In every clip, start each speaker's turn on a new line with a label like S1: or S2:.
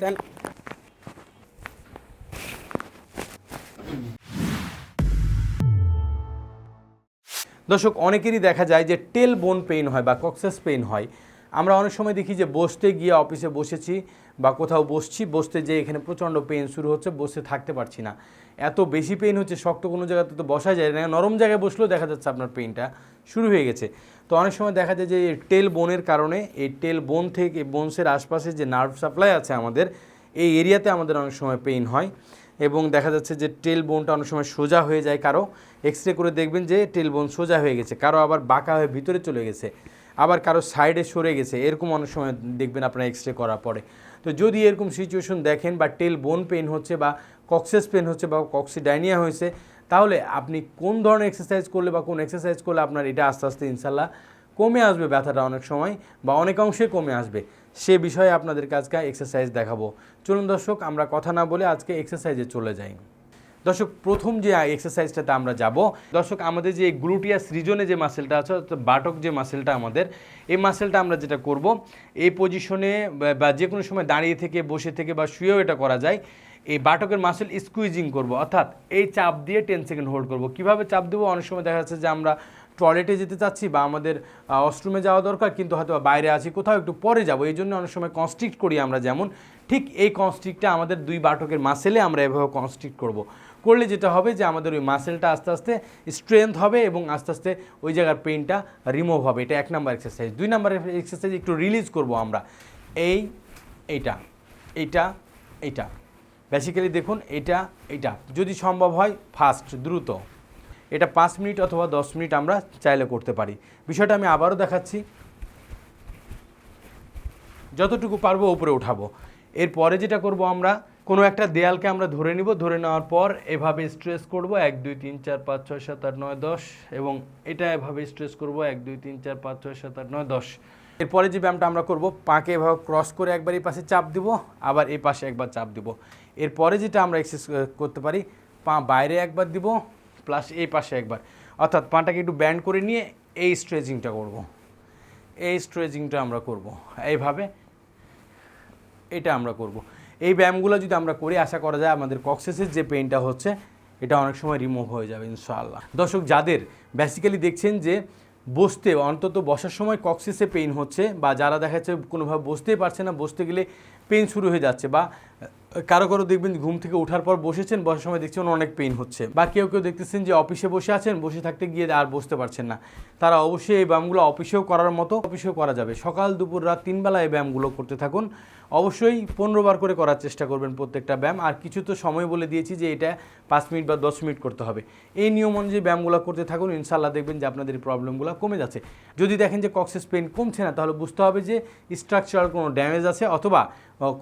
S1: দর্শক অনেকেরই দেখা যায় যে টেল বোন পেইন হয় বা কক্সেস পেইন হয় আমরা অনেক সময় দেখি যে বসতে গিয়ে অফিসে বসেছি বা কোথাও বসছি বসতে যেয়ে এখানে প্রচণ্ড পেন শুরু হচ্ছে বসে থাকতে পারছি না এত বেশি পেন হচ্ছে শক্ত কোনো জায়গাতে তো বসা যায় না নরম জায়গায় বসলেও দেখা যাচ্ছে আপনার পেনটা শুরু হয়ে গেছে তো অনেক সময় দেখা যায় যে টেল বোনের কারণে এই টেল বোন থেকে বোনসের আশপাশে যে নার্ভ সাপ্লাই আছে আমাদের এই এরিয়াতে আমাদের অনেক সময় পেইন হয় এবং দেখা যাচ্ছে যে টেল বোনটা অনেক সময় সোজা হয়ে যায় কারো এক্স রে করে দেখবেন যে টেল বোন সোজা হয়ে গেছে কারো আবার বাঁকা হয়ে ভিতরে চলে গেছে আবার কারো সাইডে সরে গেছে এরকম অনেক সময় দেখবেন আপনার এক্স রে করার পরে তো যদি এরকম সিচুয়েশন দেখেন বা টেল বোন পেন হচ্ছে বা কক্সেস পেন হচ্ছে বা কক্সিডাইনিয়া হয়েছে তাহলে আপনি কোন ধরনের এক্সারসাইজ করলে বা কোন এক্সারসাইজ করলে আপনার এটা আস্তে আস্তে ইনশাল্লাহ কমে আসবে ব্যথাটা অনেক সময় বা অনেক অংশে কমে আসবে সে বিষয়ে আপনাদের কাজকে এক্সারসাইজ দেখাবো চলুন দর্শক আমরা কথা না বলে আজকে এক্সারসাইজে চলে যাই দর্শক প্রথম যে এক্সারসাইজটাতে আমরা যাব দর্শক আমাদের যে গ্লুটিয়া সৃজনে যে মাসেলটা আছে অর্থাৎ বাটক যে মাসেলটা আমাদের এই মাসেলটা আমরা যেটা করব এই পজিশনে বা যে কোনো সময় দাঁড়িয়ে থেকে বসে থেকে বা শুয়েও এটা করা যায় এই বাটকের মাসেল স্কুইজিং করব অর্থাৎ এই চাপ দিয়ে টেন সেকেন্ড হোল্ড করব কিভাবে চাপ দেবো অনেক সময় দেখা যাচ্ছে যে আমরা টয়লেটে যেতে চাচ্ছি বা আমাদের ওয়াশরুমে যাওয়া দরকার কিন্তু হয়তো বাইরে আছি কোথাও একটু পরে যাব এই জন্য অনেক সময় কনস্ট্রিক্ট করি আমরা যেমন ঠিক এই কনস্ট্রিক্টটা আমাদের দুই বাটকের মাসেলে আমরা এভাবে কনস্ট্রিক্ট করব। করলে যেটা হবে যে আমাদের ওই মাসেলটা আস্তে আস্তে স্ট্রেংথ হবে এবং আস্তে আস্তে ওই জায়গার পেনটা রিমুভ হবে এটা এক নাম্বার এক্সারসাইজ দুই নাম্বার এক্সারসাইজ একটু রিলিজ করব আমরা এই এইটা এইটা এইটা বেসিক্যালি দেখুন এটা এটা যদি সম্ভব হয় ফাস্ট দ্রুত এটা পাঁচ মিনিট অথবা দশ মিনিট আমরা চাইলে করতে পারি বিষয়টা আমি আবারও দেখাচ্ছি যতটুকু পারবো উপরে উঠাবো এরপরে যেটা করব আমরা কোনো একটা দেয়ালকে আমরা ধরে নিব ধরে নেওয়ার পর এভাবে স্ট্রেস করব এক দুই তিন চার পাঁচ ছয় সাত আট নয় দশ এবং এটা এভাবে স্ট্রেস করব এক দুই তিন চার পাঁচ ছয় সাত আট নয় দশ এরপরে যে ব্যায়ামটা আমরা করব পাঁকে এভাবে ক্রস করে একবার এই পাশে চাপ দিব আবার এই পাশে একবার চাপ দিব এরপরে যেটা আমরা এক্সারসাইজ করতে পারি পা বাইরে একবার দিব প্লাস এই পাশে একবার অর্থাৎ পাটাকে একটু ব্যান্ড করে নিয়ে এই স্ট্রেচিংটা করব। এই স্ট্রেচিংটা আমরা করব। এইভাবে এটা আমরা করব। এই ব্যায়ামগুলো যদি আমরা করি আশা করা যায় আমাদের কক্সেসের যে পেনটা হচ্ছে এটা অনেক সময় রিমুভ হয়ে যাবে ইনশাআল্লাহ দর্শক যাদের বেসিক্যালি দেখছেন যে বসতে অন্তত বসার সময় কক্সিসে পেইন হচ্ছে বা যারা দেখা যাচ্ছে কোনোভাবে বসতেই পারছে না বসতে গেলে পেন শুরু হয়ে যাচ্ছে বা কারো কারো দেখবেন ঘুম থেকে ওঠার পর বসেছেন বসার সময় দেখছেন অনেক পেন হচ্ছে বা কেউ কেউ দেখতেছেন যে অফিসে বসে আছেন বসে থাকতে গিয়ে আর বসতে পারছেন না তারা অবশ্যই এই ব্যায়ামগুলো অফিসেও করার মতো অফিসেও করা যাবে সকাল দুপুর রাত তিনবেলা এই ব্যায়ামগুলো করতে থাকুন অবশ্যই পনেরো বার করে করার চেষ্টা করবেন প্রত্যেকটা ব্যায়াম আর কিছু তো সময় বলে দিয়েছি যে এটা পাঁচ মিনিট বা দশ মিনিট করতে হবে এই নিয়ম অনুযায়ী ব্যায়ামগুলো করতে থাকুন ইনশাল্লাহ দেখবেন যে আপনাদের প্রবলেমগুলো কমে যাচ্ছে যদি দেখেন যে কক্সেস পেন কমছে না তাহলে বুঝতে হবে যে স্ট্রাকচারাল কোনো ড্যামেজ আছে অথবা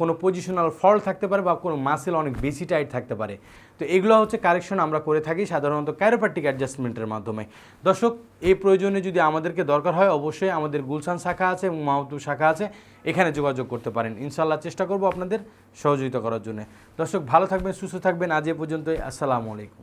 S1: কোনো পজিশনাল ফল থাকতে পারে বা কোনো মাসেল অনেক বেশি টাইট থাকতে পারে তো এগুলো হচ্ছে কারেকশন আমরা করে থাকি সাধারণত ক্যারোপ্যাটিক অ্যাডজাস্টমেন্টের মাধ্যমে দর্শক এই প্রয়োজনে যদি আমাদেরকে দরকার হয় অবশ্যই আমাদের গুলশান শাখা আছে এবং মাহতু শাখা আছে এখানে যোগাযোগ করতে পারেন ইনশাল্লাহ চেষ্টা করব আপনাদের সহযোগিতা করার জন্য দর্শক ভালো থাকবেন সুস্থ থাকবেন আজ এ পর্যন্তই আসসালামু আলাইকুম